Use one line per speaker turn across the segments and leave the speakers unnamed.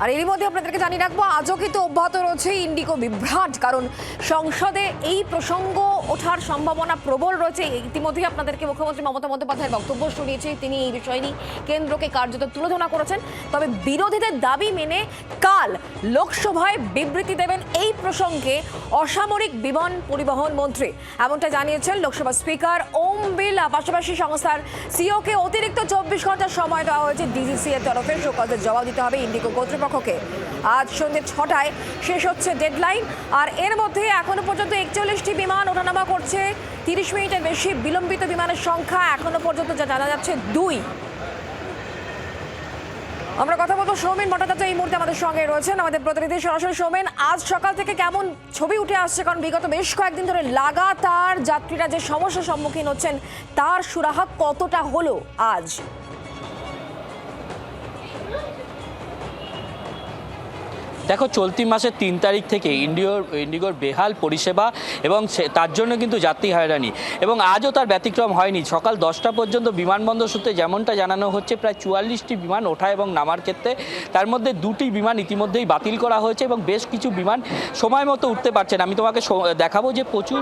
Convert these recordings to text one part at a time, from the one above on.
আর এরই মধ্যে আপনাদেরকে জানিয়ে রাখব, আজও কিন্তু অব্যাহত রয়েছে ইন্ডিগো বিভ্রাট, কারণ সংসদে এই প্রসঙ্গ ওঠার সম্ভাবনা প্রবল রয়েছে। ইতিমধ্যেই আপনাদেরকে মুখ্যমন্ত্রী মমতা বন্দ্যোপাধ্যায়ের বক্তব্য শুনিয়েছে, তিনি এই বিষয় নিয়ে কেন্দ্রকে কার্যত তুলোধনা করেছেন। তবে বিরোধীদের দাবি মেনে কাল লোকসভায় বিবৃতি দেবেন এই প্রসঙ্গে অসামরিক বিমান পরিবহন মন্ত্রী। এমনটা জানিয়েছেন লোকসভা স্পিকার ওম বিড়লা। পাশাপাশি সংস্থার সিওকে অতিরিক্ত চব্বিশ ঘণ্টার সময় দেওয়া হয়েছে ডিজিসি এর তরফে। শোকজের জবাব দিতে হবে ইন্ডিকো ইন্ডিগো কর্তৃপক্ষকে। আজ সন্ধ্যে ছটায় শেষ হচ্ছে ডেডলাইন আর এর মধ্যে এখনও পর্যন্ত একচল্লিশটি বিমান ওঠানামা করছে। তিরিশ মিনিটের বেশি বিলম্বিত বিমানের সংখ্যা এখনও পর্যন্ত যা জানা যাচ্ছে, দুই। আমরা কথা বলব সৌমেন ভট্টাচার্য এই মুহূর্তে আমাদের সঙ্গে রয়েছেন, আমাদের প্রতিনিধি সরাসরি। সৌমেন, আজ সকাল থেকে কেমন ছবি উঠে আসছে? কারণ বিগত বেশ কয়েকদিন ধরে লাগাতার যাত্রীরা যে সমস্যার সম্মুখীন হচ্ছেন, তার সুরাহা কতটা হলো আজ?
দেখো, চলতি মাসের তিন তারিখ থেকে ইন্ডিওর ইন্ডিগোর বেহাল পরিষেবা এবং তার জন্য কিন্তু যাত্রী হয়রানি এবং আজও তার ব্যতিক্রম হয়নি। সকাল দশটা পর্যন্ত বিমানবন্দর সূত্রে যেমনটা জানানো হচ্ছে, প্রায় চুয়াল্লিশটি বিমান ওঠা এবং নামার ক্ষেত্রে তার মধ্যে দুটি বিমান ইতিমধ্যেই বাতিল করা হয়েছে এবং বেশ কিছু বিমান সময় মতো উঠতে পারছে না। আমি তোমাকে দেখাবো যে প্রচুর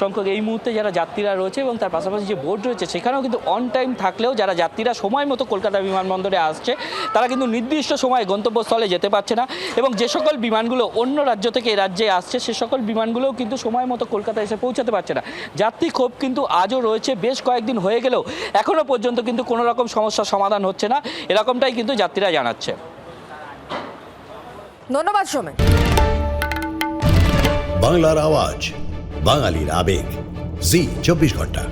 সংখ্যক এই মুহূর্তে যারা যাত্রীরা রয়েছে এবং তার পাশাপাশি যে বোর্ড রয়েছে, সেখানেও কিন্তু অন টাইম থাকলেও যারা যাত্রীরা সময় মতো কলকাতা বিমানবন্দরে আসছে, তারা কিন্তু নির্দিষ্ট সময়ে গন্তব্যস্থলে যেতে পারছে না। এবং যে সকল বিমানগুলো অন্য রাজ্য থেকে এ রাজ্যে আসছে সে সকল বিমানগুলোও কিন্তু সময় মতো কলকাতা এসে পৌঁছাতে পারছে না। যাত্রী ক্ষোভ কিন্তু আজও রয়েছে বেশ কয়েকদিন হয়ে গেলেও এখনও পর্যন্ত কিন্তু কোনো রকম সমস্যার সমাধান হচ্ছে না। এরকমটাই কিন্তু যাত্রীরা জানাচ্ছে।
ধন্যবাদ সৌমেন।
বাংলার আওয়াজ বাঙালির আবেগ। জি চব্বিশ ঘণ্টা।